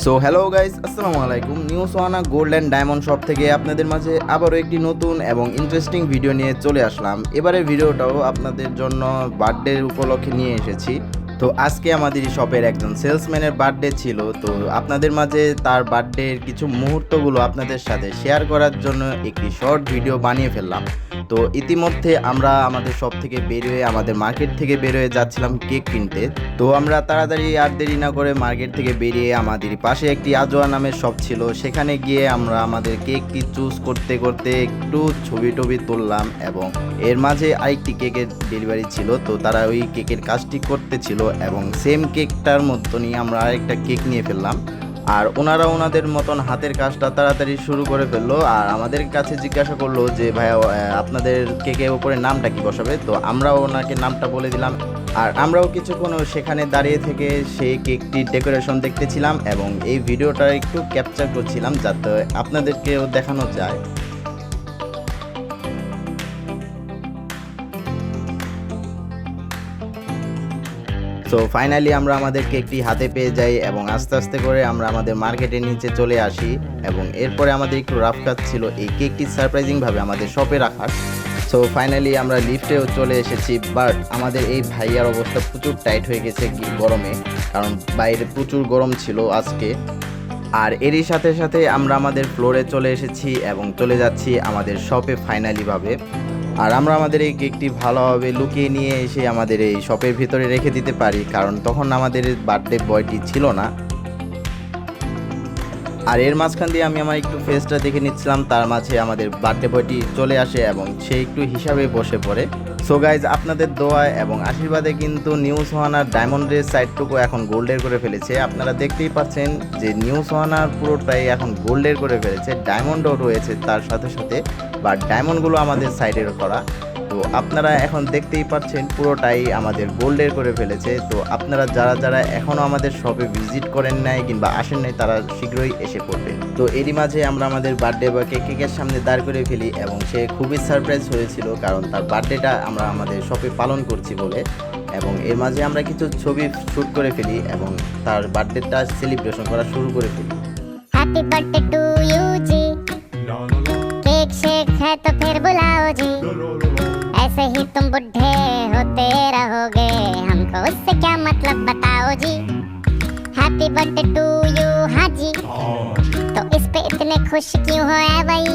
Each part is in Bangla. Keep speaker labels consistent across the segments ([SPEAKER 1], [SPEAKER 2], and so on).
[SPEAKER 1] সো হ্যালো গাইস আসসালামু আলাইকুম। New Sohana gold and diamond shop থেকে আপনাদের মাঝে আবারও একটি নতুন এবং ইন্টারেস্টিং ভিডিও নিয়ে চলে আসলাম। এবারের ভিডিওটাও আপনাদের জন্য বার্থডে উপলক্ষে নিয়ে এসেছি। তো আজকে আমাদের শপের একজন সেলসম্যানের বার্থডে ছিল। তো আপনাদের মাঝে তার বার্থডের কিছু মুহূর্তগুলো আপনাদের সাথে শেয়ার করার জন্য একটি শর্ট ভিডিও বানিয়ে ফেললাম। তো ইতিমধ্যে আমরা আমাদের শপ থেকে বেরোয় আমাদের মার্কেট থেকে বেরোয় যাচ্ছিলাম কেক কিনতে। তো আমরা তাড়াতাড়ি আর দেরি না করে মার্কেট থেকে বেরিয়ে আমাদের পাশে একটি আজোয়া নামের শপ ছিল। সেখানে গিয়ে আমরা আমাদের কেকটি চুজ করতে করতে একটু ছবি টবি তুললাম এবং এর মাঝে আরেকটি কেকের ডেলিভারি ছিল। তো তারা ওই কেকের কাজটি করতেছিল এবং সেম কেকটার মতনই আমরা আরেকটা কেক নিয়ে ফেললাম। আর ওনারা ওনাদের মতন হাতের কাজটা তাড়াতাড়ি শুরু করে ফেলল। আর আমাদের কাছে জিজ্ঞাসা করল যে, ভাইয়া আপনাদের কেকের ওপরে নামটা কি বসাবে? তো আমরাও ওনাকে নামটা বলে দিলাম। আর আমরাও কিছুক্ষণ সেখানে দাঁড়িয়ে থেকে সেই কেকটির ডেকোরেশন দেখতেছিলাম এবং এই ভিডিওটা একটু ক্যাপচার করছিলাম যাতে আপনাদেরকেও দেখানো যায়। সো ফাইনালি আমরা আমাদের কেকটি হাতে পেয়ে যাই এবং আস্তে আস্তে করে আমরা আমাদের মার্কেটের নিচে চলে আসি এবং এরপরে আমাদের একটু রাফ কাজ ছিল। এই কেকটি সারপ্রাইজিংভাবে আমাদের শপে রাখার। সো ফাইনালি আমরা লিফটেও চলে এসেছি বাট আমাদের এই ভাইয়ার অবস্থা প্রচুর টাইট হয়ে গেছে গরমে, কারণ বাইরে প্রচুর গরম ছিল আজকে। আর এরই সাথে সাথে আমরা আমাদের ফ্লোরে চলে এসেছি এবং চলে যাচ্ছি আমাদের শপে ফাইনালিভাবে আর আমরা আমাদের এই কেকটি ভালোভাবে লুকিয়ে নিয়ে এসে আমাদের এই শপের ভিতরে রেখে দিতে পারি, কারণ তখন আমাদের বার্থডে বয়টি ছিল না। আর এর মাঝখান দিয়ে আমি আমার একটু ফেসটা দেখে নিচ্ছিলাম, তার মাঝে আমাদের বার্থডে বয়টি চলে আসে এবং সে একটু হিসাবে বসে পড়ে। সো গাইজ আপনাদের দোয়া এবং আশীর্বাদে কিন্তু নিউ সোহানার ডায়মন্ডের সাইডটুকু এখন গোল্ডের করে ফেলেছে। আপনারা দেখতেই পাচ্ছেন যে নিউ সোহানার পুরোটাই এখন গোল্ডের করে ফেলেছে। ডায়মন্ডও রয়েছে তার সাথে সাথে বা ডায়মন্ডগুলো আমাদের সাইডের করা। তো আপনারা এখন দেখতেই পাচ্ছেন পুরোটাই আমাদের গোল্ডের করে ফেলেছে। তো আপনারা যারা যারা এখনও আমাদের শপে ভিজিট করেন নাই কিংবা আসেন নাই, তারা শীঘ্রই এসে পড়বেন। তো এরই মাঝে আমরা আমাদের বার্থডে বা কেকের সামনে দাঁড় করে ফেলি এবং সে খুবই সারপ্রাইজ হয়েছিল কারণ তার বার্থডেটা আমরা আমাদের শপে পালন করছি বলে এবং এর মাঝে আমরা কিছু ছবি শ্যুট করে ফেলি এবং তার বার্থডেটা সেলিব্রেশন করা শুরু করে ফেলি।
[SPEAKER 2] হ্যাপি বার্থডে টু ऐसे ही तुम बुढ़े होते रहोगे हमको उससे क्या मतलब बताओ जी हैप्पी बर्थडे टू यू हाँ जी तो इस पे इतने खुश क्यों हो ऐ भाई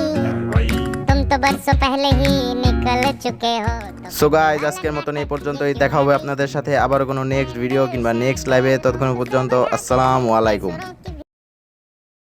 [SPEAKER 2] तुम तो बरसों पहले ही निकल चुके हो तो
[SPEAKER 1] সো গাইজ আজকের মতন এই পর্যন্তই দেখা হবে আপনাদের সাথে আবার কোনো নেক্সট ভিডিও কিংবা নেক্সট লাইভে ততক্ষণ পর্যন্ত আসসালামু আলাইকুম
[SPEAKER 2] की